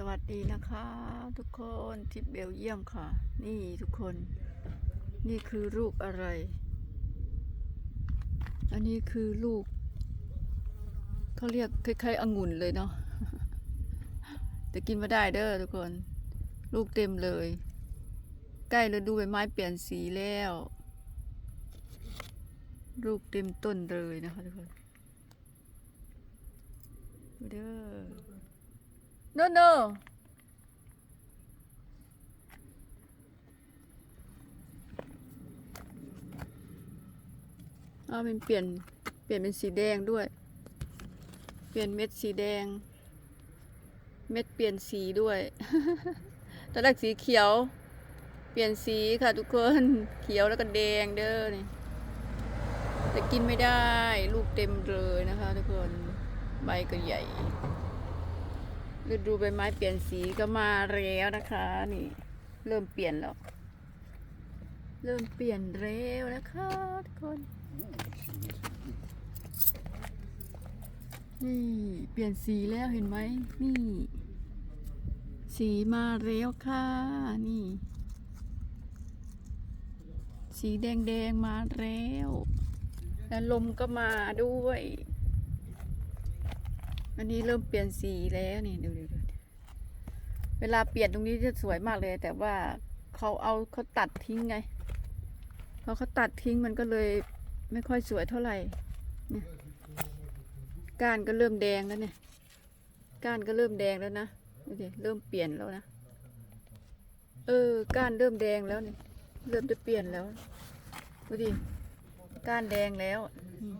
สวัสดีนะคะ ทุกคนที่เบลเยี่ยมค่ะ นี่ทุกคน นี่คือลูกอะไร อันนี้คือลูกเขาเรียกคล้ายๆองุ่นเลยเนาะแต่กินม่ได้เด้อทุกคน ลูกเต็มเลย ใกล้ฤดูใบไม้เปลี่ยนสีแล้ว ลูกเต็มต้นเลยนะคะทุกคนดูเด้อ No, no. อ้าวมันเปลี่ยน เปลี่ยนเป็นสีแดงด้วย เปลี่ยนเม็ดสีแดง เม็ดเปลี่ยนสีด้วย ตอนแรกสีเขียว เปลี่ยนสีค่ะทุกคน เขียวแล้วก็แดงเด้อนี่แต่กินไม่ได้ ลูกเต็มเลยนะคะทุกคน ใบก็ใหญ่ ฤดูใบไม้เปลี่ยนสีก็มาแล้วนะคะ นี่ เริ่มเปลี่ยนแล้ว เริ่มเปลี่ยนแล้วนะคะทุกคนนี่เปลี่ยนสีแล้วเห็นไหมนี่ สีมาแล้วค่ะ นี่ สีแดงแดงมาแล้ว แล้วลมก็มาด้วย อันนี้เริ่มเปลี่ยนสีแล้วนี่ดูดูดูเวลาเปลี่ยนตรงนี้จะสวยมากเลย แต่ว่าเขาเอาเขาตัดทิ้งไงพอเขาตัดทิ้งมันก็เลยไม่ค่อยสวยเท่าไหร่เนี่ยก้านก็เริ่มแดงแล้วเนี่ยก้านก็เริ่มแดงแล้วนะดูดิเริ่มเปลี่ยนแล้วนะเออก้านเริ่มแดงแล้วเนี่ยเริ่มจะเปลี่ยนแล้วดูดิก้านแดงแล้วอ่า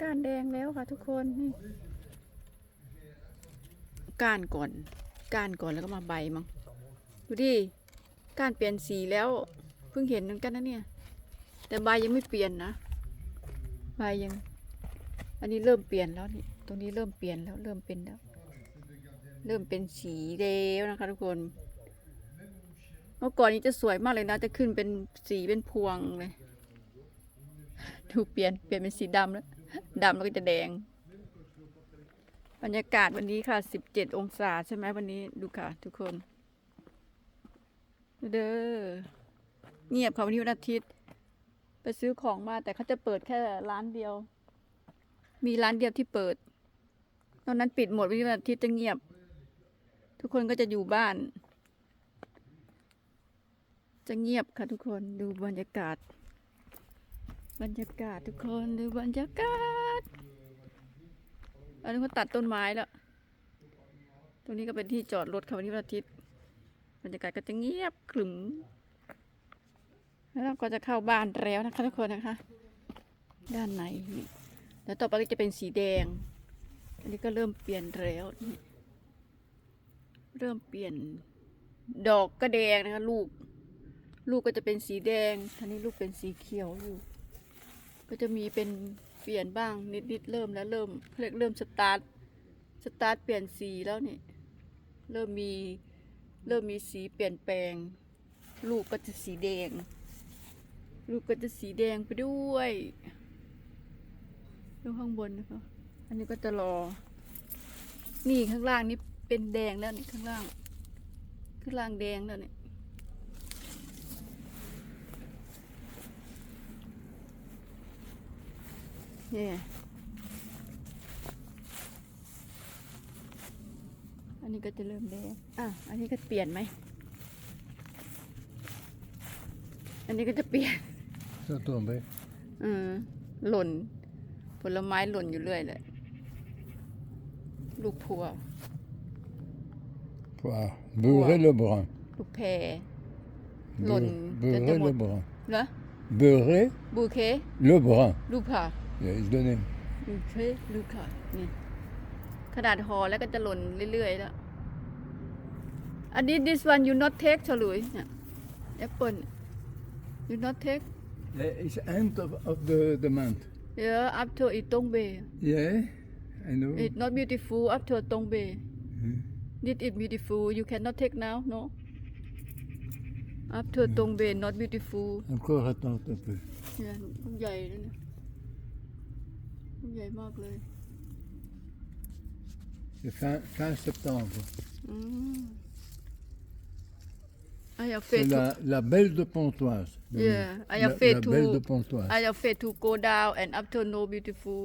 ก้านแดงแล้วค่ะทุกคนนี่ก้านก่อน ก้านก่อนแล้วก็มาใบมั้งดูดิก้านเปลี่ยนสีแล้วเพิ่งเห็นเหมือนกันนะเนี่ย แต่ใบยังไม่เปลี่ยนนะใบยัง อันนี้เริ่มเปลี่ยนแล้วนี่ตรงนี้เริ่มเปลี่ยนแล้วเริ่มเป็นแล้ว เริ่มเป็นสีแล้วนะคะ ทุกคนเมื่อก่อนนี้จะสวยมากเลยนะ จะขึ้นเป็นสีเป็นพวงเลย ดูเปลี่ยนเปลี่ยนเป็นสีดำแล้วดำแล้วก็จะแดง บรรยากาศวันนี้ค่ะ 17 องศาใช่ไหมวันนี้ดูค่ะ ทุกคน เด้อเงียบค่ะวันนี้วันอาทิตย์ ไปซื้อของมาแต่เขาจะเปิดแค่ร้านเดียว มีร้านเดียวที่เปิดตอนนั้นปิดหมดวันนี้วันอาทิตย์จะเงียบ ทุกคนก็จะอยู่บ้าน จะเงียบค่ะทุกคนดูบรรยากาศ บรรยากาศทุกคนดูบรรยากาศอันนี้เขาตัดต้นไม้แล้ว ตรงนี้ก็เป็นที่จอดรถค่ะวันนี้วันอาทิตย์บรรยากาศก็จะเงียบขรึม แล้วเราก็จะเข้าบ้านแล้วนะคะทุกคนนะคะ ด้านในนี่แล้วต่อไปก็จะเป็นสีแดง อันนี้ก็เริ่มเปลี่ยนแล้วนี่เริ่มเปลี่ยน ดอกก็แดงนะคะลูก ลูกก็จะเป็นสีแดงทีนี้ลูกเป็นสีเขียวอยู่ ก็จะมีเป็นเปลี่ยนบ้างนิดๆเริ่มแล้วเริ่มเขาเรียกเริ่มสตาร์ทสตาร์ทเปลี่ยนสีแล้วนี่เริ่มมีเริ่มมีสีเปลี่ยนแปลง ลูกก็จะสีแดง ลูกก็จะสีแดงไปด้วยดูข้างบนนะคะอันนี้ก็จะรอ นี่ข้างล่างนี่เป็นแดงแล้วนี่ข้างล่างข้างล่างแดงแล้วเนี่ย เนี่ยอันนี้ก็จะเริ่มแดงอะ อันนี้ก็เปลี่ยนไหม อันนี้ก็จะเปลี่ยน Ça tombe. เออหล่น ผลไม้หล่นอยู่เรื่อยเลย ลูกพัว Voilà. Beurrer le brun. ลูกแพร Lon, Beu- t'as Beurrer ta le mo- brun. เหรอ Beurrer บูเค le brun. ลูกผ่า Yeah, il se donnait. ลูกเคลูกค่ะนี่กระดาษห่อแล้วก็จะหล่นเรื่อยๆแล้ว อันนี้ this one you not take ฉลุยเนี่ยแอปเปิล you not take Yeah, It's end of, of the, the month. yeah after it ตงเบ Yeah, I know. it not beautiful after ตงเบ Hmm. this is beautiful you cannot take now no after ตงเบ not beautiful Encore attends un peu. เนี่ยลูกใหญ่เลยนะลูก ใหญ่มากเลย C'est fin, fin septembre. อืม I have C'est faith to, la, la belle de Pontoise. le Yeah, nom. I la, have faith la to- belle de Pontoise. I have faith to go down and after no beautiful.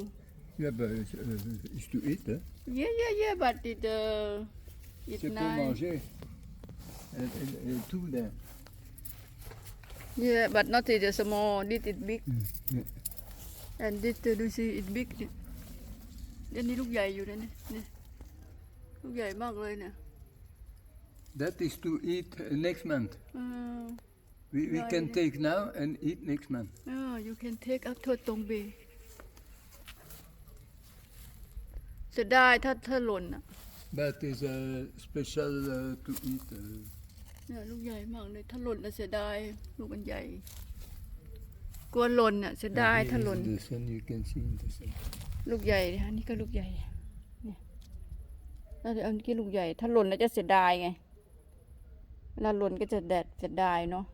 Yeah, but it's, uh, it's to eat, hein. Yeah, yeah, yeah, but it uh, it's C'est pour nice. manger. Et, et- et tout là. Yeah, but not it is small. This is big. Yeah. And this uh, you see it big เนี่ยอันนี้ลูกใหญ่อยู่นะเนี่ยเนี่ยลูกใหญ่มากเลยเนี่ย That is to eat uh, next month. อืม We, we Yeah, can yeah. take now and eat next month. Oh, you can take after ตรงเบเสียดายถ้าถ้าหล่นอะ But it's uh, special uh, to eat. Uh, เนี่ยลูกใหญ่มากเลยถ้าหล่นน่ะเสียดายลูกมันใหญ่ กลัวหล่นอะเสียดาย here ถ้า is หล่น the sun, you can see in the sun. ลูกใหญ่นะอันนี้ก็ลูกใหญ่เนี่ยแล้วเดี๋ยวอันนี้ลูกใหญ่ ถ้าหล่นแล้วจะเสียดายไงเวลาหล่นก็จะแดดเสียดายเนาะ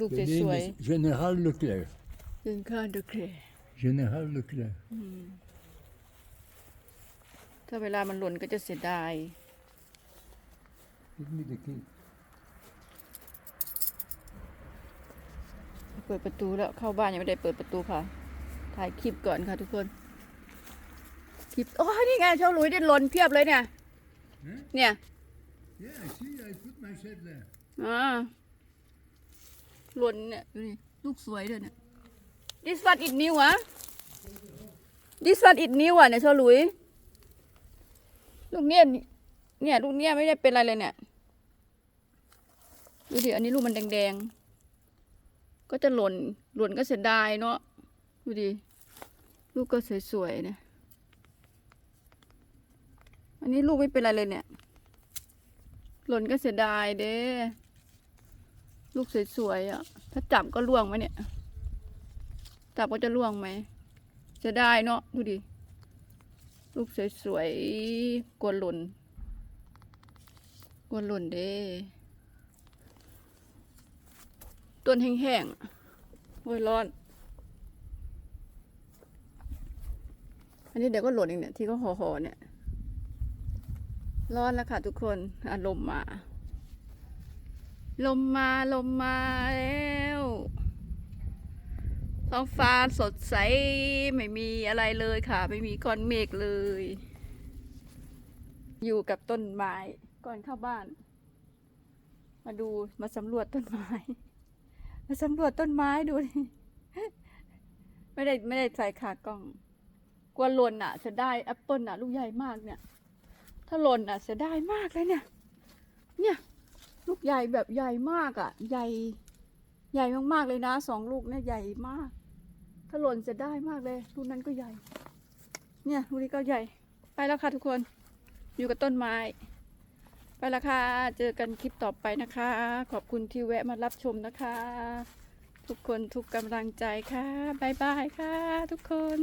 ลูก The ส name วย is Général Leclerc. ๆเป็นข้าเดอะเคร Général Leclerc. ถ้าเวลามันหล่นก็จะเสียดาย Give me the key. ปิดประตูแล้วเข้าบ้านยังไม่ได้เปิดประตูค่ะ ถ่ายคลิปก่อนค่ะทุกคน คลิป โอ้ยนี่ไงเจ้าหลุยได้หล่นเพียบเลยเนี่ย เนี่ย Yeah, see, I put my shed there. อ่าหล่นเนี่ยดูดิลูกสวยด้วยเนี่ย this one it new อะ this one it new อะเนี่ยเจ้าหลุย ลูกเนี่ยเนี่ย ลูกเนี่ยไม่ได้เป็นอะไรเลยเนี่ย ดูดิอันนี้ลูกมันแดงๆ ก็จะหล่น หล่นก็เสียดายเนาะ ดูดิ ลูกก็สวยๆเนี่ยอันนี้ลูกไม่เป็นไรเลยเนี่ย หล่นก็เสียดายเด้ ลูกสวยๆอะ ถ้าจับก็ล่วงไหมเนี่ย จับก็จะล่วงไหมเสียดายเนาะ ดูดิ ลูกสวยๆกลัวหล่นกลัวหล่นเด้ ต้นแห้งๆโอ้ยร้อน อันนี้เดี๋ยวก็หล่นอีกเนี่ย ที่เขาห่อๆเนี่ย ร้อนแล้วค่ะทุกคนอารมณ์มา ลมมา ลมมาแล้วท้องฟ้าสดใส ไม่มีอะไรเลยค่ะ ไม่มีก้อนเมฆเลย อยู่กับต้นไม้ก่อนเข้าบ้าน มาดูมาสำรวจต้นไม้ มาสำรวจต้นไม้ดูดิไม่ได้ไม่ได้ใส่ขากล้อง กลัวหล่นอะจะได้แอปเปิลอะ ลูกใหญ่มากเนี่ย ถ้าหล่นอะเสียดายมากเลยเนี่ย เนี่ย ลูกใหญ่แบบใหญ่มากอะ ใหญ่ ใหญ่มากๆเลยนะสองลูกเนี่ยใหญ่มาก ถ้าหล่นเสียดายมากเลยลูกนั้นก็ใหญ่ เนี่ยลูกนี้ก็ใหญ่ ไปแล้วค่ะทุกคน อยู่กับต้นไม้ ไปแล้วค่ะ เจอกันคลิปต่อไปนะคะ ขอบคุณที่แวะมารับชมนะคะ ทุกคนทุกกำลังใจค่ะบายบายค่ะ ทุกคน